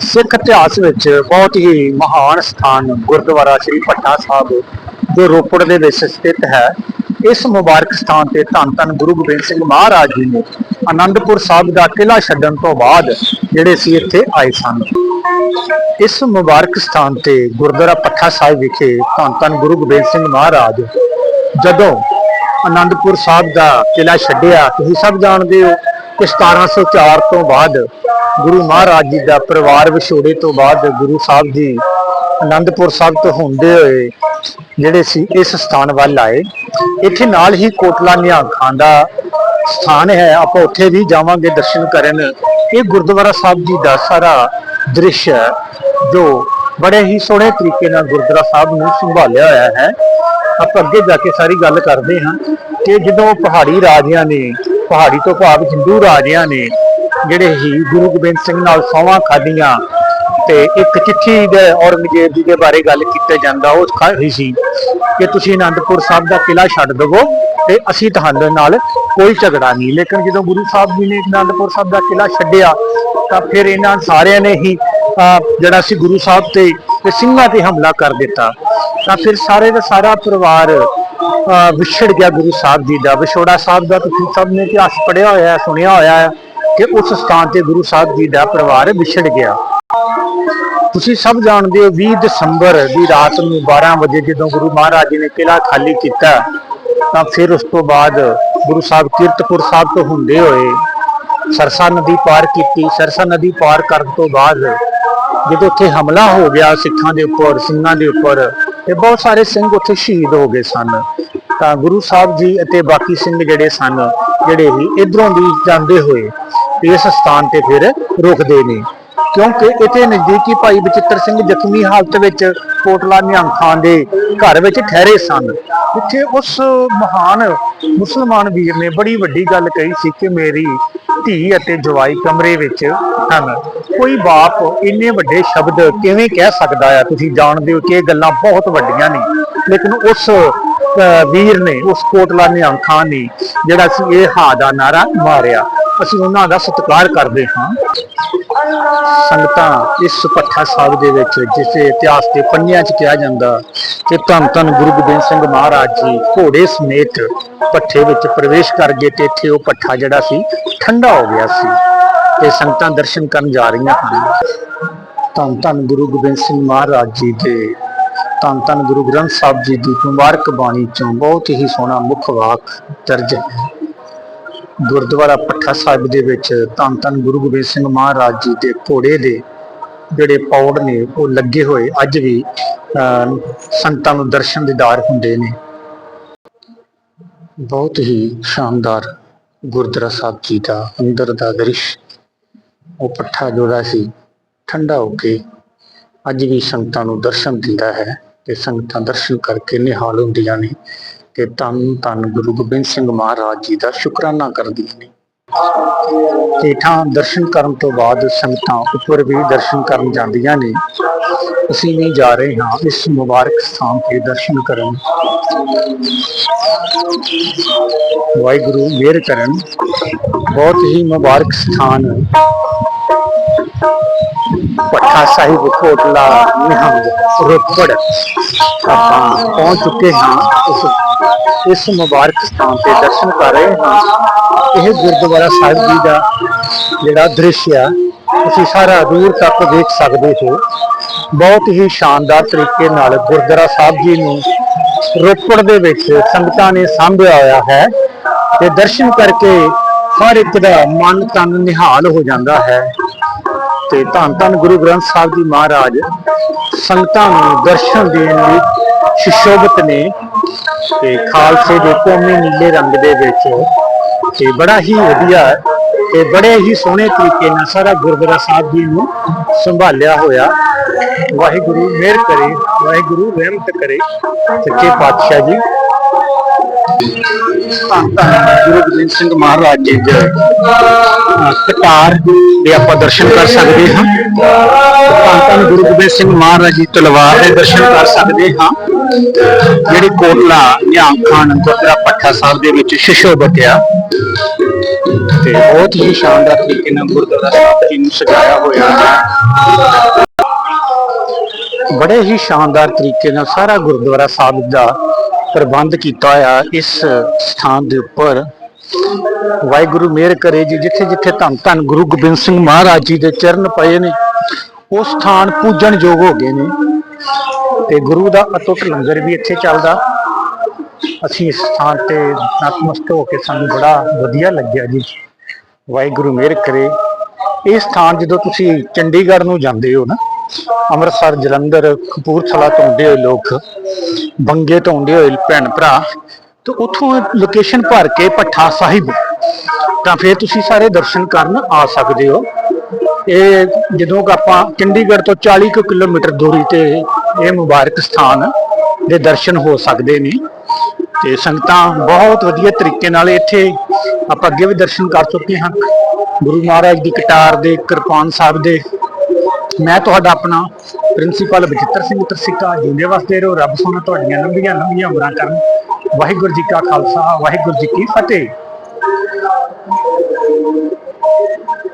ਸਿੱਖ ਇਤਿਹਾਸ ਵਿੱਚ ਬਹੁਤ ਹੀ ਮਹਾਨ ਸਥਾਨ ਗੁਰਦੁਆਰਾ ਸ੍ਰੀ ਭੱਟਾ ਸਾਹਿਬ ਜੋ ਰੋਪੜ ਦੇ ਵਿੱਚ ਸਥਿਤ ਹੈ। ਇਸ ਮੁਬਾਰਕ ਸਥਾਨ ਤੇ ਧੰਨ ਧੰਨ ਗੁਰੂ ਗੋਬਿੰਦ ਸਿੰਘ ਮਹਾਰਾਜ ਜੀ ਨੇ ਆਨੰਦਪੁਰ ਸਾਹਿਬ ਦਾ ਕਿਲਾ ਛੱਡਣ ਤੋਂ ਬਾਅਦ ਜਿਹੜੇ ਸੀ ਇੱਥੇ ਆਏ ਸਨ। ਇਸ ਮੁਬਾਰਕ ਸਥਾਨ ਤੇ ਗੁਰਦੁਆਰਾ ਪੱਠਾ ਸਾਹਿਬ ਵਿਖੇ ਧੰਨ ਧੰਨ ਗੁਰੂ ਗੋਬਿੰਦ ਸਿੰਘ ਮਹਾਰਾਜ ਜਦੋਂ ਆਨੰਦਪੁਰ ਸਾਹਿਬ ਦਾ ਕਿਲਾ ਛੱਡਿਆ, ਤੁਸੀਂ ਸਭ ਜਾਣਦੇ ਹੋ ਕਿ 1704 ਤੋਂ ਬਾਅਦ ਗੁਰੂ ਮਹਾਰਾਜ ਜੀ ਦਾ ਪਰਿਵਾਰ ਵਿਛੋੜੇ ਤੋਂ ਬਾਅਦ ਗੁਰੂ ਸਾਹਿਬ ਜੀ ਅਨੰਦਪੁਰ ਸਾਹਿਬ ਤੋਂ ਹੁੰਦੇ ਹੋਏ ਜਿਹੜੇ ਸੀ, ਇਸ ਸਥਾਨ ਵੱਲ ਆਏ। ਇੱਥੇ ਨਾਲ ਹੀ ਕੋਟਲਾ ਨਿਹੰਗ ਖਾਨ ਦਾ ਸਥਾਨ ਹੈ। ਆਪਾਂ ਉੱਥੇ ਵੀ ਜਾਵਾਂਗੇ ਦਰਸ਼ਨ ਕਰਨ। ਇਹ ਗੁਰਦੁਆਰਾ ਸਾਹਿਬ ਜੀ ਦਾ ਸਾਰਾ ਦ੍ਰਿਸ਼ ਹੈ, ਜੋ ਬੜੇ ਹੀ ਸੋਹਣੇ ਤਰੀਕੇ ਨਾਲ ਗੁਰਦੁਆਰਾ ਸਾਹਿਬ ਨੂੰ ਸੰਭਾਲਿਆ ਹੋਇਆ ਹੈ। ਆਪਾਂ ਅੱਗੇ ਜਾ ਕੇ ਸਾਰੀ ਗੱਲ ਕਰਦੇ ਹਾਂ ਕਿ ਜਦੋਂ ਪਹਾੜੀ ਰਾਜਿਆਂ ਨੇ ਪਹਾੜੀ ਤੋਂ ਭਾਵ ਹਿੰਦੂ ਰਾਜਿਆਂ ਨੇ ਜਿਹੜੇ ਹੀ ਗੁਰੂ ਗੋਬਿੰਦ ਸਿੰਘ ਨਾਲ ਸੌਵਾਂ ਖਾਧੀਆਂ ਤੇ ਇੱਕ ਚਿੱਠੀ ਦੇ ਔਰੰਗਜ਼ੇਬ ਜੀ ਦੇ ਬਾਰੇ ਗੱਲ ਕੀਤਾ ਜਾਂਦਾ ਉਹ ਖਾਈ ਸੀ ਕਿ ਤੁਸੀਂ ਆਨੰਦਪੁਰ ਸਾਹਿਬ ਦਾ ਕਿਲਾ ਛੱਡ ਦਵੋ ਤੇ ਅਸੀਂ ਤੁਹਾਡੇ ਨਾਲ ਕੋਈ ਝਗੜਾ ਨਹੀਂ। ਲੇਕਿਨ ਜਦੋਂ ਗੁਰੂ ਸਾਹਿਬ ਜੀ ਨੇ ਆਨੰਦਪੁਰ ਸਾਹਿਬ ਦਾ ਕਿਲਾ ਛੱਡਿਆ, ਤਾਂ ਫਿਰ ਇਹਨਾਂ ਸਾਰਿਆਂ ਨੇ ਹੀ ਜਿਹੜਾ ਸੀ ਗੁਰੂ ਸਾਹਿਬ ਤੇ ਤੇ ਸਿੰਘਾਂ ਤੇ ਹਮਲਾ ਕਰ ਦਿੱਤਾ। ਤਾਂ ਫਿਰ ਸਾਰੇ ਦਾ ਸਾਰਾ ਪਰਿਵਾਰ ਵਿਛੜ ਗਿਆ ਗੁਰੂ ਸਾਹਿਬ ਜੀ ਦਾ। ਵਿਛੋੜਾ ਸਾਹਿਬ ਦਾ ਤੁਸੀਂ ਸਭ ਨੇ ਇਤਿਹਾਸ ਪੜ੍ਹਿਆ ਹੋਇਆ ਸੁਣਿਆ ਹੋਇਆ ਹੈ ਕਿ ਉਸ ਸਥਾਨ ਤੇ ਗੁਰੂ ਸਾਹਿਬ ਜੀ ਦਾ ਪਰਿਵਾਰ ਵਿਛੜ ਗਿਆ। ਤੁਸੀਂ ਸਭ ਜਾਣਦੇ ਹੋ 20 ਦਸੰਬਰ ਦੀ ਰਾਤ ਨੂੰ 12 ਵਜੇ ਜਦੋਂ ਗੁਰੂ ਮਹਾਰਾਜ ਜੀ ਨੇ ਕਿਲਾ ਖਾਲੀ ਕੀਤਾ, ਤਾਂ ਫਿਰ ਉਸ ਤੋਂ ਬਾਅਦ ਗੁਰੂ ਸਾਹਿਬ ਕੀਰਤਪੁਰ ਸਾਹਿਬ ਤੋਂ ਹੁੰਦੇ ਹੋਏ ਸਰਸਾ ਨਦੀ ਪਾਰ ਕੀਤੀ। ਸਰਸਾ ਨਦੀ ਪਾਰ ਕਰਨ ਤੋਂ ਬਾਅਦ ਜਦੋਂ ਉੱਥੇ ਹਮਲਾ ਹੋ ਗਿਆ ਸਿੱਖਾਂ ਦੇ ਉੱਪਰ, ਸਿੰਘਾਂ ਦੇ ਉੱਪਰ ਤੇ ਬਹੁਤ ਸਾਰੇ ਸਿੰਘ ਉੱਥੇ ਸ਼ਹੀਦ ਹੋ ਗਏ ਸਨ। ਤਾਂ ਗੁਰੂ ਸਾਹਿਬ ਜੀ ਅਤੇ ਬਾਕੀ ਸਿੰਘ ਜਿਹੜੇ ਸਨ, ਜਿਹੜੇ ਹੀ ਇਧਰੋਂ ਦੀ ਜਾਂਦੇ ਹੋਏ ਇਸ ਸਥਾਨ ਤੇ ਫਿਰ ਰੁਕਦੇ ਨੇ। ਕਿਉਂਕਿ ਇੱਥੇ ਨਜ਼ਦੀਕੀ ਭਾਈ ਬਚਿੱਤਰ ਸਿੰਘ ਜ਼ਖਮੀ ਹਾਲਤ ਵਿੱਚ ਕੋਟਲਾ ਨਿਹੰਗ ਖਾਨ ਦੇ ਘਰ ਵਿੱਚ ਠਹਿਰੇ ਸਨ। ਇੱਥੇ ਉਸ ਮਹਾਨ ਮੁਸਲਮਾਨ ਵੀਰ ਨੇ ਬੜੀ ਵੱਡੀ ਗੱਲ ਕਹੀ ਸੀ ਕਿ ਮੇਰੀ ਧੀ ਅਤੇ ਜਵਾਈ ਕਮਰੇ ਵਿੱਚ ਹਨ। ਕੋਈ ਬਾਪ ਇੰਨੇ ਵੱਡੇ ਸ਼ਬਦ ਕਿਵੇਂ ਕਹਿ ਸਕਦਾ ਆ? ਤੁਸੀਂ ਜਾਣਦੇ ਹੋ ਕਿ ਇਹ ਗੱਲਾਂ ਬਹੁਤ ਵੱਡੀਆਂ ਨੇ। ਲੇਕਿਨ ਉਸ ਵੀਰ ਨੇ, ਉਸ ਕੋਟਲਾ ਨਿਹੰਗ ਖਾਨ ਨੇ ਜਿਹੜਾ ਸੀ ਇਹ ਹਾ ਦਾ ਨਾਰਾ ਮਾਰਿਆ। ਅਸੀਂ ਉਹਨਾਂ ਦਾ ਸਤਿਕਾਰ ਕਰਦੇ ਹਾਂ। ਸੰਗਤਾਂ ਇਸ ਪੱਠਾ ਸਾਹਿਬ ਦੇ ਵਿੱਚ, ਜਿਸੇ ਇਤਿਹਾਸ ਦੇ ਪੰਨਿਆਂ 'ਚ ਕਿਹਾ ਜਾਂਦਾ ਕਿ ਧੰਨ ਧੰਨ ਗੁਰੂ ਗੋਬਿੰਦ ਸਿੰਘ ਮਹਾਰਾਜ ਜੀ ਘੋੜੇ ਸਮੇਤ ਪੱਠੇ ਵਿੱਚ ਪ੍ਰਵੇਸ਼ ਕਰ ਗਏ ਤੇ ਇੱਥੇ ਉਹ ਪੱਠਾ ਜਿਹੜਾ ਸੀ, ਠੰਡਾ ਹੋ ਗਿਆ ਸੀ ਤੇ ਸੰਗਤਾਂ ਦਰਸ਼ਨ ਕਰਨ ਜਾ ਰਹੀਆਂ ਹਨ। ਧੰਨ ਧੰਨ ਗੁਰੂ ਗੋਬਿੰਦ ਸਿੰਘ ਮਹਾਰਾਜ ਜੀ ਦੇ, ਧੰਨ ਧੰਨ ਗੁਰੂ ਗ੍ਰੰਥ ਸਾਹਿਬ ਜੀ ਦੀ ਮੁਬਾਰਕ ਬਾਣੀ ਚੋਂ ਬਹੁਤ ਹੀ ਸੋਹਣਾ ਮੁੱਖ ਵਾਕ ਦਰਜ ਹੈ। ਗੁਰਦੁਆਰਾ ਪੱਠਾ ਸਾਹਿਬ ਦੇ ਵਿੱਚ ਧੰਨ ਧੰਨ ਗੁਰੂ ਗੋਬਿੰਦ ਸਿੰਘ ਮਹਾਰਾਜ ਜੀ ਦੇ ਘੋੜੇ ਦੇ ਜਿਹੜੇ ਪੌੜ ਨੇ ਉਹ ਲੱਗੇ ਹੋਏ ਅੱਜ ਵੀ ਅਹ, ਸੰਤਾਂ ਨੂੰ ਦਰਸ਼ਨ ਦੀਦਾਰ ਹੁੰਦੇ ਨੇ। ਬਹੁਤ ਹੀ ਸ਼ਾਨਦਾਰ ਗੁਰਦੁਆਰਾ ਸਾਹਿਬ ਜੀ ਦਾ ਅੰਦਰ ਦਾ ਦ੍ਰਿਸ਼ ਉਹ ਪੱਠਾ ਜੋੜਾ ਸੀ ਠੰਡਾ ਹੋ ਕੇ ਅੱਜ ਵੀ ਸੰਗਤਾਂ ਨੂੰ ਦਰਸ਼ਨ ਦਿੰਦਾ ਹੈ ਤੇ ਸੰਗਤਾਂ ਦਰਸ਼ਨ ਕਰਕੇ ਨਿਹਾਲ ਹੁੰਦੀਆਂ ਨੇ। ਤੇ ਧੰਨ ਧੰਨ ਗੁਰੂ ਗੋਬਿੰਦ ਸਿੰਘ ਮਹਾਰਾਜ ਜੀ ਦਾ ਸ਼ੁਕਰਾਨਾ ਕਰਦੀਆਂ ਨੇ ਹੇਠਾਂ ਦਰਸ਼ਨ ਕਰਨ ਤੋਂ ਬਾਅਦ ਸੰਗਤਾਂ ਉੱਪਰ ਵੀ ਦਰਸ਼ਨ ਕਰਨ ਜਾਂਦੀਆਂ ਨੇ। ਅਸੀਂ ਵੀ ਜਾ ਰਹੇ ਹਾਂ ਇਸ ਮੁਬਾਰਕ ਸਥਾਨ ਤੇ ਦਰਸ਼ਨ ਕਰਨ। ਵਾਹਿਗੁਰੂ ਮੇਰ ਕਰਨ। ਬਹੁਤ ਹੀ ਮੁਬਾਰਕ ਸਥਾਨ। ਪੱਠਾ ਸਾਹਿਬ ਕੋਟਲਾ ਨਿਹੰਗ ਰੋਪੜ। ਆਪਾਂ ਪਹੁੰਚ ਚੁੱਕੇ ਹਾਂ ਇਸ ਇਸ ਮੁਬਾਰਕ ਸਥਾਨ ਤੇ ਦਰਸ਼ਨ ਕਰ ਰਹੇ ਹਾਂ। ਇਹ ਗੁਰਦੁਆਰਾ ਸਾਹਿਬ ਜੀ ਦਾ ਜਿਹੜਾ ਦ੍ਰਿਸ਼ ਆ, ਤੁਸੀਂ ਸਾਰਾ ਦੂਰ ਤੱਕ ਦੇਖ ਸਕਦੇ ਹੋ। ਬਹੁਤ ਹੀ ਸ਼ਾਨਦਾਰ ਤਰੀਕੇ ਨਾਲ ਗੁਰਦੁਆਰਾ ਸਾਹਿਬ ਜੀ ਨੂੰ ਰੋਪੜ ਦੇ ਵਿੱਚ ਸੰਗਤਾਂ ਨੇ ਸਾਂਭਿਆ ਹੋਇਆ ਹੈ ਤੇ ਦਰਸ਼ਨ ਕਰਕੇ ਹਰ ਇੱਕ ਦਾ ਮਨ ਤਨ ਨਿਹਾਲ ਹੋ ਜਾਂਦਾ ਹੈ। ਤੇ ਧੰਨ ਧੰਨ ਗੁਰੂ ਗ੍ਰੰਥ ਸਾਹਿਬ ਜੀ ਮਹਾਰਾਜ ਸੰਗਤਾਂ ਨੂੰ ਦਰਸ਼ਨ ਦੇਣ ਲਈ ਸ਼ਿਸ਼ੋਭਤ ਨੇ ਤੇ ਖਾਲਸੇ ਦੇ ਕੋਮੇ ਨੀਲੇ ਰੰਗ ਦੇ ਵਿੱਚ। ਤੇ ਬੜਾ ਹੀ ਵਧੀਆ ਤੇ ਬੜੇ ਹੀ ਸੋਹਣੇ ਤਰੀਕੇ ਨਾਲ ਸਾਰਾ ਗੁਰਦੁਆਰਾ ਸਾਹਿਬ ਜੀ ਨੂੰ ਸੰਭਾਲਿਆ ਹੋਇਆ। ਵਾਹਿਗੁਰੂ ਮਿਹਰ ਕਰੇ, ਵਾਹਿਗੁਰੂ ਰਹਿਮਤ ਕਰੇ। ਸੱਚੇ ਪਾਤਸ਼ਾਹ ਜੀ ਗੁਰੂ ਗੋਬਿੰਦ ਸਿੰਘ ਮਹਾਰਾਜ ਜੀ ਦੇ ਕਟਾਰ ਦੇ ਆਪਾਂ ਦਰਸ਼ਨ ਕਰ ਸਕਦੇ ਹਾਂ ਧੰਨ ਗੁਰੂ ਗੋਬਿੰਦ ਸਿੰਘ ਮਹਾਰਾਜ ਜੀ ਤਲਵਾਰ ਦੇ ਦਰਸ਼ਨ ਕਰ ਸਕਦੇ ਹਾਂ ਜਿਹੜੀ ਕੋਟਲਾ ਨਿਹੰਗ ਖਾਨ ਗੁਰਦੁਆਰਾ ਪੱਠਾ ਸਾਹਿਬ ਦੇ ਵਿੱਚ ਸ਼ਿਸ਼ੋਭਤ ਆ ਤੇ ਬਹੁਤ ਹੀ ਸ਼ਾਨਦਾਰ ਤਰੀਕੇ ਨਾਲ ਗੁਰਦੁਆਰਾ ਸਾਹਿਬ ਜੀ ਨੂੰ ਸਜਾਇਆ ਹੋਇਆ ਹੈ ਬੜੇ ਹੀ ਸ਼ਾਨਦਾਰ ਤਰੀਕੇ ਨਾਲ ਸਾਰਾ ਗੁਰਦੁਆਰਾ ਸਾਹਿਬ ਦਾ ਪ੍ਰਬੰਧ ਕੀਤਾ ਹੋਇਆ ਇਸ ਸਥਾਨ ਦੇ ਉੱਪਰ। ਵਾਹਿਗੁਰੂ ਮਿਹਰ ਕਰੇ ਜੀ, ਜਿੱਥੇ ਜਿੱਥੇ ਧੰਨ ਧੰਨ ਗੁਰੂ ਗੋਬਿੰਦ ਸਿੰਘ ਮਹਾਰਾਜ ਜੀ ਦੇ ਚਰਨ ਪਏ ਨੇ, ਉਹ ਸਥਾਨ ਪੂਜਣ ਯੋਗ ਹੋ ਗਏ ਨੇ। ਤੇ ਗੁਰੂ ਦਾ ਅਟੁੱਟ ਲੰਗਰ ਵੀ ਇੱਥੇ ਚੱਲਦਾ। ਅਸੀਂ ਇਸ ਸਥਾਨ ਤੇ ਨਤਮਸਤਕ ਹੋ ਕੇ ਸਾਨੂੰ ਬੜਾ ਵਧੀਆ ਲੱਗਿਆ ਜੀ। ਵਾਹਿਗੁਰੂ ਮਿਹਰ ਕਰੇ। ਇਹ ਸਥਾਨ ਜਦੋਂ ਤੁਸੀਂ ਚੰਡੀਗੜ੍ਹ ਨੂੰ ਜਾਂਦੇ ਹੋ ਨਾ ਅੰਮ੍ਰਿਤਸਰ, ਜਲੰਧਰ, ਕਪੂਰਥਲਾ ਤੋਂ ਆਉਂਦੇ ਹੋਏ ਲੋਕ, ਬੰਗੇ ਤੋਂ ਆਉਂਦੇ ਹੋਏ ਭੈਣ ਭਰਾ, ਤੇ ਉੱਥੋਂ ਲੋਕੇਸ਼ਨ ਭਰ ਕੇ ਪੱਠਾ ਸਾਹਿਬ। ਤਾਂ ਫਿਰ ਤੁਸੀਂ ਸਾਰੇ ਦਰਸ਼ਨ ਕਰਨ ਆ ਸਕਦੇ ਹੋ। ਇਹ ਜਦੋਂ ਆਪਾਂ ਚੰਡੀਗੜ੍ਹ ਤੋਂ 40 ਕੁ ਕਿਲੋਮੀਟਰ ਦੂਰੀ ਤੇ ਇਹ ਮੁਬਾਰਕ ਸਥਾਨ ਦੇ ਦਰਸ਼ਨ ਹੋ ਸਕਦੇ ਨੇ। ਤੇ ਸੰਗਤਾਂ ਬਹੁਤ ਵਧੀਆ ਤਰੀਕੇ ਨਾਲ ਇੱਥੇ ਆਪਾਂ ਅੱਗੇ ਵੀ ਦਰਸ਼ਨ ਕਰ ਚੁੱਕੇ ਹਾਂ। ਗੁਰੂ ਮਹਾਰਾਜ ਦੀ ਕਟਾਰ ਦੇ, ਕਿਰਪਾਨ ਸਾਹਿਬ ਦੇ ਮੈਂ ਤੁਹਾਡਾ ਆਪਣਾ ਪ੍ਰਿੰਸੀਪਲ ਬਚਿੱਤਰ ਸਿੰਘ ਤਰਸਿੱਕਾ ਜਿੰਦੇ ਵਾਸਤੇ ਰਹੋ ਰੱਬ ਸੋਨਾ ਤੁਹਾਡੀਆਂ ਲੰਬੀਆਂ ਲੰਬੀਆਂ ਉਮਰਾਂ ਕਰਨ। ਵਾਹਿਗੁਰੂ ਜੀ ਕਾ ਖਾਲਸਾ, ਵਾਹਿਗੁਰੂ ਜੀ ਕੀ ਫਤਿਹ।